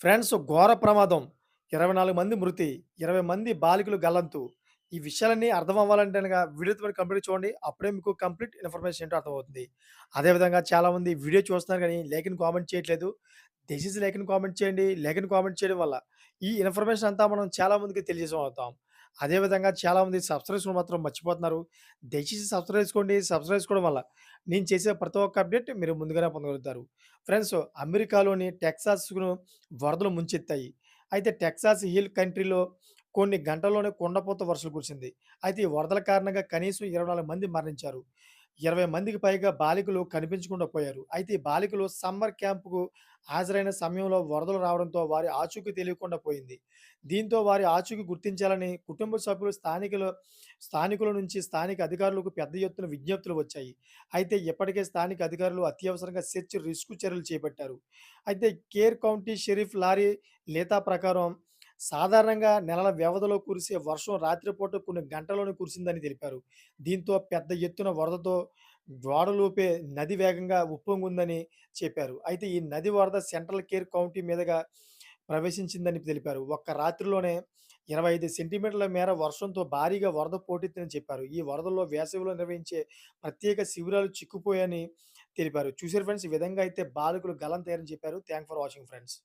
Friends ఘోర ప్రమాదం. 24 మంది మృతి, 20 మంది బాలికలు గల్లంతు. ఈ విషయాలన్నీ అర్థం అవ్వాలంటే కనుక వీడియోతో కంప్లీట్ చూడండి. అప్పుడే మీకు కంప్లీట్ ఇన్ఫర్మేషన్ ఏంటో అర్థమవుతుంది. అదేవిధంగా చాలామంది వీడియో చూస్తున్నారు కానీ లేఖని కామెంట్ చేయట్లేదు. దయచేసి లేఖని కామెంట్ చేయండి. లేఖని కామెంట్ చేయడం వల్ల ఈ ఇన్ఫర్మేషన్ అంతా మనం చాలా మందికి అవుతాం. అదే విధంగా చాలామంది సబ్స్క్రైబ్ చేసుకోవడం మాత్రం మర్చిపోతున్నారు. దయచేసి సబ్స్క్రైబ్ చేసుకోండి. సబ్స్క్రైబ్ చేసుకోవడం వల్ల నేను చేసే ప్రతి ఒక్క అప్డేట్ మీరు ముందుగానే పొందగలుగుతారు. ఫ్రెండ్స్ అమెరికాలోని టెక్సాస్‌ను వరదలు ముంచెత్తాయి. అయితే టెక్సాస్ హిల్ కంట్రీలో కొన్ని గంటల్లోనే కుండపోత వర్షం కురిసింది. అయితే ఈ వరదల కారణంగా కనీసం 24 మంది మరణించారు. 20 మందికి పైగా బాలికలు కనిపించకుండా పోయారు. అయితే ఈ బాలికలు సమ్మర్ క్యాంప్‌కు హాజరైన సమయంలో వరదలు రావడంతో వారి ఆచూకీ తెలియకుండా పోయింది. దీంతో వారి ఆచూకీ గుర్తించాలని కుటుంబ సభ్యులు స్థానికుల స్థానికుల నుంచి స్థానిక అధికారులకు పెద్ద ఎత్తున విజ్ఞప్తులు వచ్చాయి. అయితే ఇప్పటికే స్థానిక అధికారులు అత్యవసరంగా సెర్చ్ రిస్క్ చర్యలు చేపట్టారు. అయితే Kerr County sheriff Larry Leitha ప్రకారం సాధారణంగా నెలల వ్యవధిలో కురిసే వర్షం రాత్రిపూట కొన్ని గంటల్లోనే కురిసిందని తెలిపారు. దీంతో పెద్ద ఎత్తున వరదతో గోడలోపే నది వేగంగా ఉప్పొంగుందని చెప్పారు. అయితే ఈ నది వరద సెంట్రల్ కేర్ కౌంటీ మీదుగా ప్రవేశించిందని తెలిపారు. ఒక్క రాత్రిలోనే 25 సెంటీమీటర్ల మేర వర్షంతో భారీగా వరద పోటెత్తిందని చెప్పారు. ఈ వరదల్లో వేసవిలో నిర్వహించే ప్రత్యేక శిబిరాలు చిక్కుపోయాయని తెలిపారు. చూసారు ఫ్రెండ్స్ ఈ విధంగా అయితే బాలికలు తయారని చెప్పారు. Thank for watching friends.